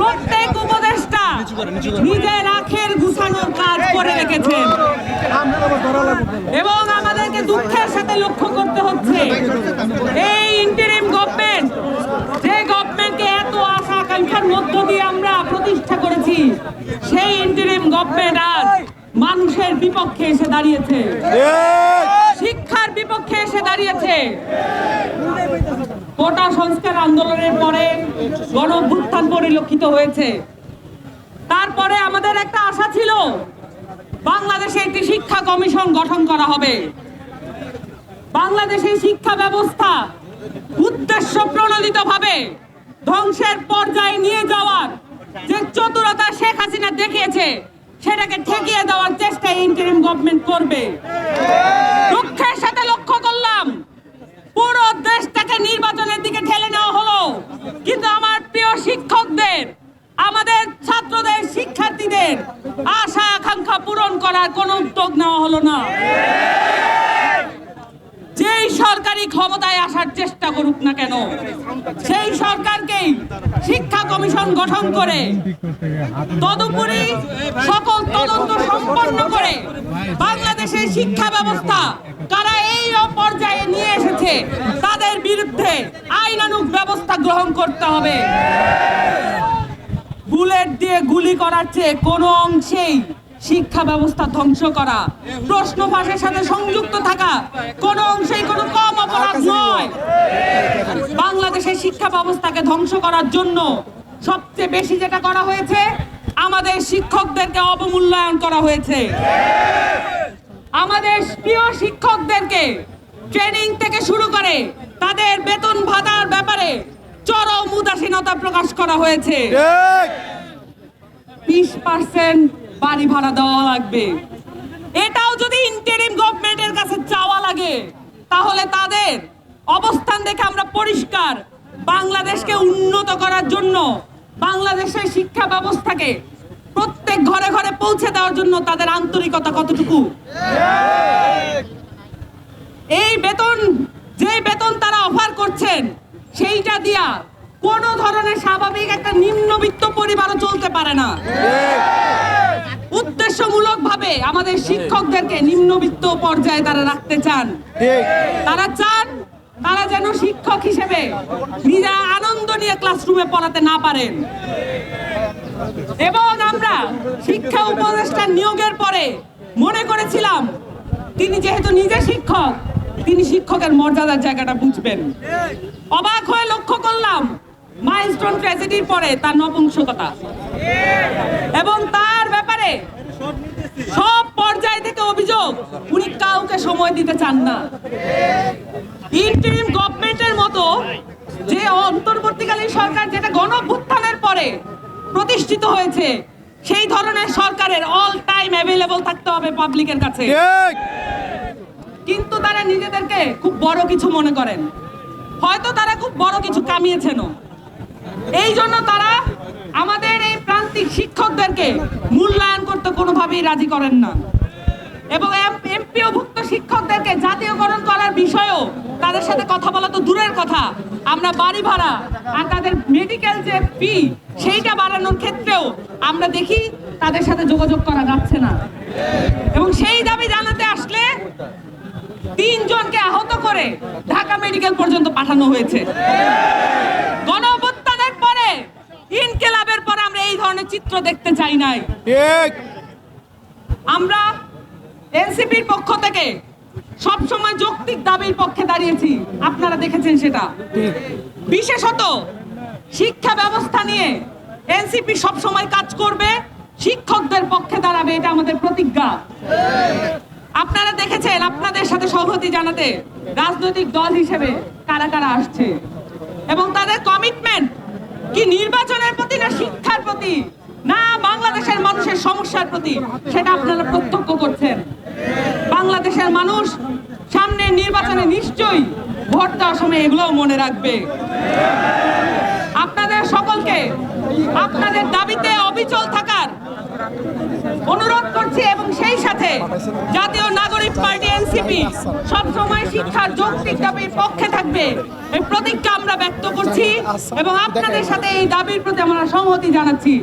প্রত্যেক উপদেষ্টা নিজের আখের গুছানোর কাজ করে রেখেছেন। এবং আমাদেরকে দুঃখের সাথে লক্ষ্য করতে হচ্ছে। এই ইন্টারিম গভর্নমেন্ট যে গভর্নমেন্টকে এত আশা আকাঙ্ক্ষার মধ্য দিয়ে আমরা প্রতিষ্ঠা করেছি সেই ইন্টারিম গভর্নমেন্ট আজ মানুষের বিপক্ষে এসে দাঁড়িয়েছে। শিক্ষার বিপক্ষে এসে দাঁড়িয়েছে। কোটা সংস্কার আন্দোলনের পরে গণ পরিলক্ষিত হয়েছে। তারপরে আমাদের একটা আশা ছিল বাংলাদেশে একটি শিক্ষা কমিশন গঠন করা হবে। বাংলাদেশের শিক্ষা ব্যবস্থা উদ্দেশ্য প্রণোদিত ভাবে ধ্বংসের পর্যায়ে নিয়ে যাওয়ার যে চতুরতা শেখ হাসিনা দেখিয়েছে সেটাকে ঠেকিয়ে দেওয়ার চেষ্টা ইন্টারিম গভর্নমেন্ট করবে। দুঃখের সাথে লক্ষ্য করলাম পুরো দেশটাকে নির্বাচনের দিকে ঠেলে নেওয়া হলো কিন্তু আমার প্রিয় শিক্ষকদের আমাদের ছাত্রদের শিক্ষার্থীদের আশা আকাঙ্ক্ষা পূরণ করার কোনো উদ্যোগ নেওয়া হলো না। যেই সরকারি ক্ষমতায় আসার চেষ্টা করুক না কেন, সেই সরকারকেই শিক্ষা কমিশন গঠন করে তদুপরি সকল তদন্ত সম্পন্ন করে বাংলাদেশের শিক্ষা ব্যবস্থা কারা এই পর্যায়ে নিয়ে এসেছে, তাদের বিরুদ্ধে আইনানুক ব্যবস্থা গ্রহণ করতে হবে। বুলেট দিয়ে গুলি করার চেয়ে কোনো অংশেই শিক্ষা ব্যবস্থা ধ্বংস করা। প্রশ্ন ফাঁসের সাথে সংযুক্ত থাকা কোনো অংশেই কোনো কম অপরাধ নয়। বাংলাদেশের শিক্ষা ব্যবস্থাকে ধ্বংস করার জন্য সবচেয়ে বেশি যেটা করা হয়েছে আমাদের শিক্ষকদেরকে অবমূল্যায়ন করা হয়েছে। আমাদের প্রিয় শিক্ষকদেরকে ট্রেনিং থেকে শুরু করে তাদের বেতন ভাতার ব্যাপারে চরম উদাসীনতা প্রকাশ করা হয়েছে। বিশ পার্সেন্ট বাড়ি ভাড়া দেওয়া লাগবে। এটাও যদি ইন্টারিম গভর্নমেন্টের কাছে চাওয়া লাগে, তাহলে তাদের অবস্থান দেখে আমরা পরিষ্কার বাংলাদেশকে উন্নত করার জন্য, বাংলাদেশের শিক্ষা ব্যবস্থাকে প্রত্যেক ঘরে ঘরে পৌঁছে দেওয়ার জন্য তাদের আন্তরিকতা কতটুকু? এই বেতন, যে বেতন তারা অফার করছেন, সেইটা দিয়া কোনো ধরনের স্বাভাবিক একটা নিম্নবিত্ত পরিবারও চলতে পারে না। উদ্দেশ্যমূলক ভাবে আমাদের শিক্ষকদেরকে নিম্নবিত্ত পর্যায়ে তারা রাখতে চান। তারা চান তারা যেন শিক্ষক হিসেবে নিজেরা আনন্দ নিয়ে ক্লাসরুমে পড়াতে না পারেন। এবং আমরা শিক্ষা উপদেষ্টা নিয়োগের পরে মনে করেছিলাম তিনি যেহেতু নিজে শিক্ষক তিনি শিক্ষকের মর্যাদার জায়গাটা বুঝবেন। অবাক হয়ে লক্ষ্য করলাম মাইলস্টোন ট্র্যাজেডির পরে তার নপুংসকতা। এবং তার সব পর্যায় থেকে অভিযোগ উনি কাউকে সময় দিতে চান না। ইন্টারিম গভর্নমেন্টের মতো যে অন্তর্বর্তীকালীন সরকার যেটা গণ অভ্যুত্থানের পরে প্রতিষ্ঠিত হয়েছে সেই ধরনের সরকারের অল টাইম অ্যাভেলেবল থাকতে হবে পাবলিকের কাছে। কিন্তু তারা নিজেদেরকে খুব বড় কিছু মনে করেন। হয়তো তারা খুব বড় কিছু কামিয়েছেনও। এই জন্য তারা শিক্ষকদেরকে মূল্যায়ন করতে কোনোভাবেই রাজি করেন না। এবং এমপিওভুক্ত শিক্ষকদেরকে জাতীয়করণ করার বিষয়েও তাদের সাথে কথা বলা তো দূরের কথা। আমরা বাড়ি ভাড়া আর তাদের মেডিকেল যে ফি সেইটা বাড়ানোর ক্ষেত্রেও আমরা দেখি তাদের সাথে যোগাযোগ করা যাচ্ছে না। এবং সেই দাবি জানাতে আসলে তিনজনকে আহত করে ঢাকা মেডিকেল পর্যন্ত পাঠানো হয়েছে গণ অভ্যুত্থানের পরে ইনকেলাবের পরে আমরা এই ধরনের চিত্র দেখতে চাই নাই। আমরা এনসিপির পক্ষ থেকে সব সময় যৌক্তিক দাবির পক্ষে দাঁড়িয়েছি। আপনারা দেখেছেন সেটা। বিশেষত শিক্ষা ব্যবস্থা নিয়ে এনসিপি সব সময় কাজ করবে শিক্ষকদের পক্ষে দাঁড়াবে এটা আমাদের প্রতিজ্ঞা। আপনারা দেখেছেন আপনাদের সাথে সংহতি জানাতে রাজনৈতিক দল হিসেবে কারা কারা আসছে? এবং তাদের কমিটমেন্ট কি নির্বাচনের প্রতি না শিক্ষার প্রতি? না, বাংলাদেশের মানুষের সমস্যার প্রতি সেটা আপনারা প্রত্যক্ষ করছেন। বাংলাদেশের মানুষ সামনে নির্বাচনে নিশ্চয়ই ভোট দেওয়ার সময় এগুলোও মনে রাখবে। আপনাদের সকলকে আপনাদের দাবিতে অবিচল থাকার অনুরোধ করছি এবং সেই সাথে জাতীয় নাগরিক পার্টি এনসিপি সবসময় শিক্ষার যৌক্তিক দাবির পক্ষে থাকবে এই প্রতিজ্ঞা আমরা ব্যক্ত করছি এবং আপনাদের সাথে এই দাবির প্রতি আমরা সংহতি জানাচ্ছি।